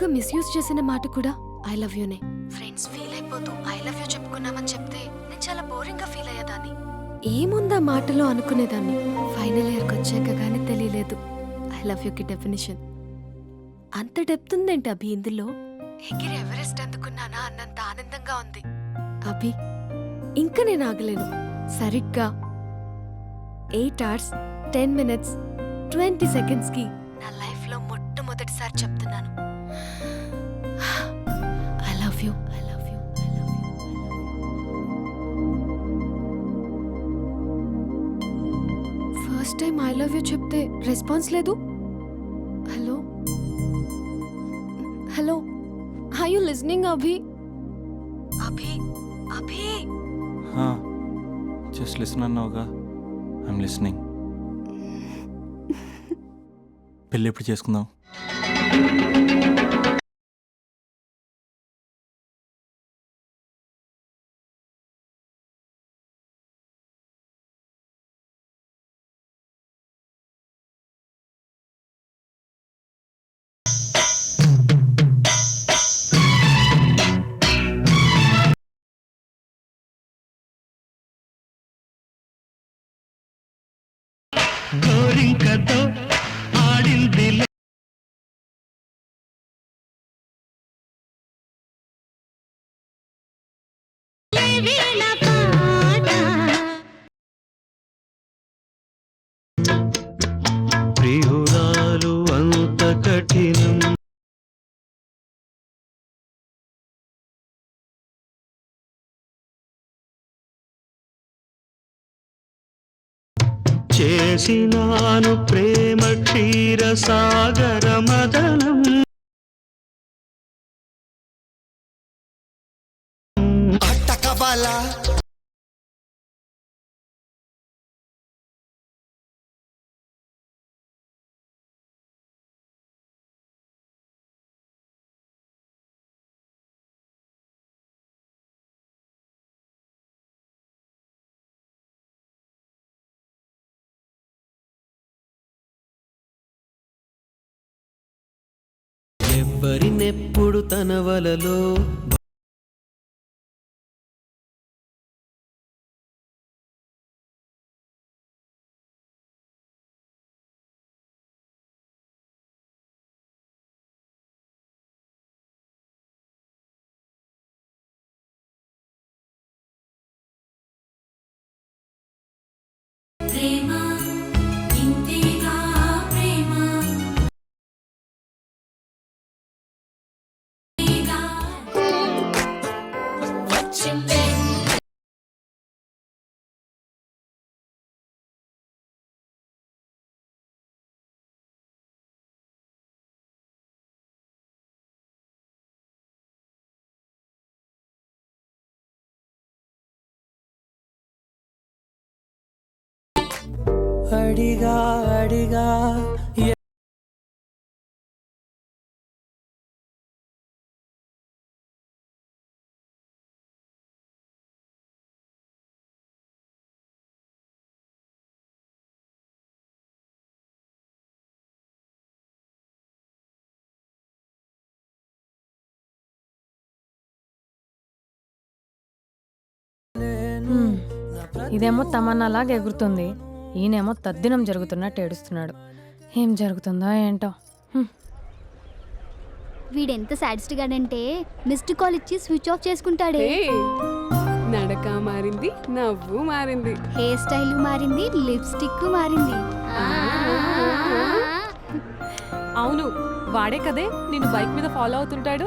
ఎక్కువగా మిస్యూజ్ చేసిన మాట కూడా ఐ లవ్ యూనే ఫ్రెండ్స్ ఫీల్ అయిపోతూ ఐ లవ్ యూ చెప్పుకున్నామని చెప్తే నేను చాలా బోరింగ్గా ఫీల్ అయ్యేదాన్ని. ఏముందా మాటలో అనుకునేదాన్ని? ఫైనల్ ఇయర్కి వచ్చాక కానీ తెలియలేదు. ఐ లవ్ యూకి డెఫినేషన్ అంత డెప్త్ ఉందేంటి అభి ఇందులో? ఎగిరి ఎవరెస్ట్ అందుకున్నానా అన్నంత ఆనందంగా ఉంది. అభి ఇంకా నేను ఆగలేను. సరిగ్గా eight hours ten minutes twenty సెకండ్స్కి నా లైఫ్లో first time I love you చెప్తే రెస్పాన్స్ లేదు hello hello hi you listening Abhi Abhi Abhi just listen అన్నావుగా ఐఎమ్ లిసనింగ్ పెళ్ళి ఎప్పుడు చేసుకుందాం ప్రియురాలు చేసినాను ప్రేమ క్షీర సాగర మదనం. అట్టకబలా ఎవ్వరినెప్పుడు తన వలలో అడిగా అడిగా ఇదేమో తమన్నాలాగా ఎగురుతుంది. ఈయనేమో తద్దినం జరుగుతున్నట్టు ఏడుస్తున్నాడు. ఏం జరుగుతుందో ఏంటో. వీడెంత సాడిస్ట్ గాడంటే మిస్డ్ కాల్ ఇచ్చి స్విచ్ ఆఫ్ చేసుకుంటాడే. నడక మారింది నవ్వు మారింది. హెయిర్ స్టైల్ మారింది లిప్స్టిక్ మారింది. అవును వాడే కదే నిన్ను బైక్ మీద ఫాలో అవుతుంటాడు.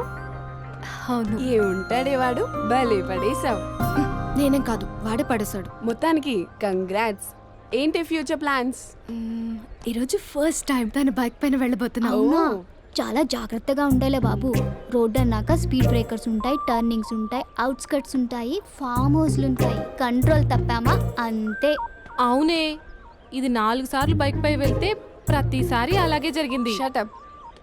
అవును. ఏ ఉంటాడే వాడు? భలే పడేసావు నేనేం కాదు వాడే పడేశాడు. మొత్తానికి కంగ్రాట్స్. ఏంటి ఫ్యూచర్ ప్లాన్స్ ఈరోజు ఫస్ట్ టైం తన బైక్ పైన వెళ్ళబోతున్నావు అవునా? చాలా జాగ్రత్తగా ఉండాలే బాబు. రోడ్ అన్నాక స్పీడ్ బ్రేకర్స్ ఉంటాయి టర్నింగ్స్ ఉంటాయి అవుట్స్కట్స్ ఉంటాయి ఫామ్ హౌస్లు ఉంటాయి. కంట్రోల్ తప్పామా? అంతే. అవునే. ఇది నాలుగు సార్లు బైక్ పై వెళ్తే ప్రతిసారి అలాగే జరిగింది. షటప్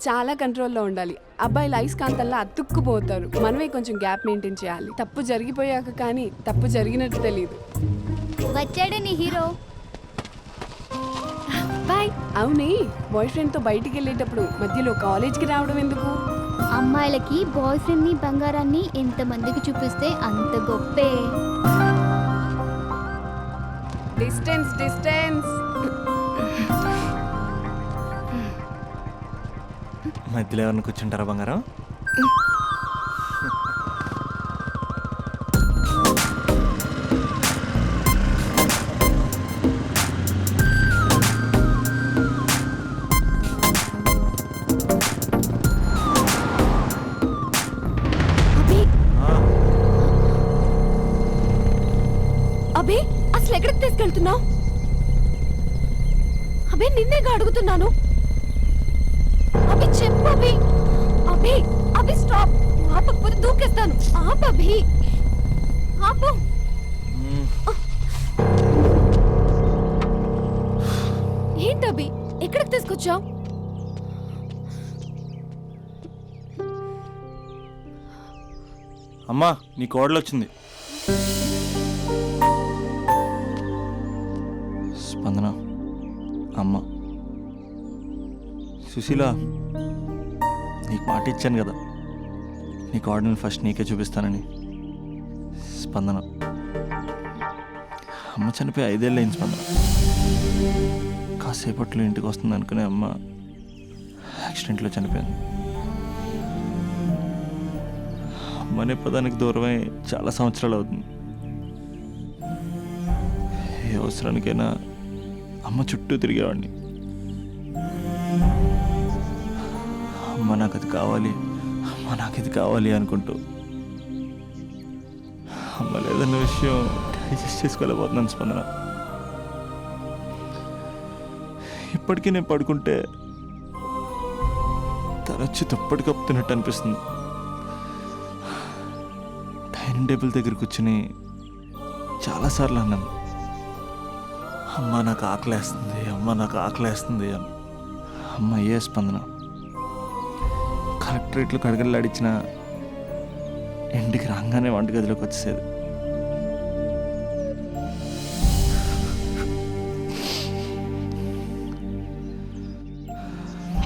చాలా కంట్రోల్లో ఉండాలి. అబ్బాయిలు అయస్కాంతల్లా అతుక్కుపోతారు. మనమే కొంచెం గ్యాప్ మెయింటైన్ చేయాలి. తప్పు జరిగిపోయాక కానీ తప్పు జరిగినట్టు తెలియదు వచ్చాడే నీ హీరో అవునే బాయ్ ఫ్రెండ్తో బయటికి వెళ్ళేటప్పుడు మధ్యలో కాలేజ్కి రావడం ఎందుకు? అమ్మాయిలకి బాయ్ ఫ్రెండ్ని బంగారాన్ని ఎంతమందికి చూపిస్తే అంత గొప్పే. డిస్టెన్స్ డిస్టెన్స్ మధ్యలో ఎవరిని కూర్చుంటారా బంగారం? అసలు ఎక్కడికి తీసుకెళ్తున్నావు? అభి నిన్నేగా అడుగుతున్నాను. అభి చెప్పు అభి. అభి అభి స్టాప్ ఆపకపోతే దూకేస్తాను. ఆపు అభి. ఆపు. ఏంటి అభి? ఎక్కడికి తీసుకొచ్చావు? అమ్మా నీ కోడలు వచ్చింది స్పందన. అమ్మ. సుశీల. నీకు మాట ఇచ్చాను కదా. నీ కోడల్ని ఫస్ట్ నీకే చూపిస్తానని. స్పందన. అమ్మ చనిపోయి ఐదేళ్ళు అయింది స్పందన. కాసేపట్లో ఇంటికి వస్తుంది అనుకునే అమ్మ యాక్సిడెంట్లో చనిపోయింది. అమ్మనే పదానికి దూరమై చాలా సంవత్సరాలు అవుతుంది. ఏ అవసరానికైనా అమ్మ చుట్టూ తిరిగేవాడిని. అమ్మ నాకు అది కావాలి అమ్మ నాకు ఇది కావాలి అనుకుంటూ. అమ్మ లేదన్న విషయం డైజెస్ట్ చేసుకోలేకపోతున్నాను స్పందన. ఇప్పటికీ నేను పడుకుంటే తరచు దుప్పటి కప్పుతున్నట్టు అనిపిస్తుంది. డైనింగ్ టేబుల్ దగ్గర కూర్చుని చాలాసార్లు అన్నాను. అమ్మ నాకు ఆకలేస్తుంది అమ్మ నాకు ఆకలేస్తుంది అని. అమ్మ ఏ స్పందన? కలెక్టరేట్లు కడగలాడిచ్చిన ఇంటికి రాగానే వంటగదిలోకి వచ్చేసేది.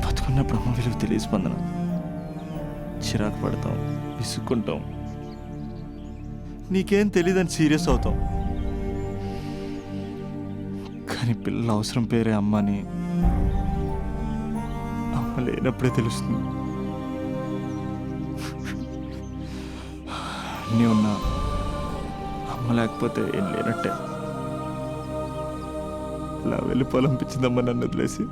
బతుకున్నప్పుడు అమ్మ విలువ తెలియ స్పందన. చిరాకు పడతాం విసుక్కుంటాం. నీకేం తెలియదని సీరియస్ అవుతాం. కానీ పిల్లల అవసరం పేరే అమ్మ అని అమ్మ లేనప్పుడే తెలుస్తుంది. అన్నీ ఉన్నా అమ్మ లేకపోతే ఏం లేనట్టే. ఇలా వెళ్ళిపోవాలనిపించిందమ్మ నన్ను వదిలేసి.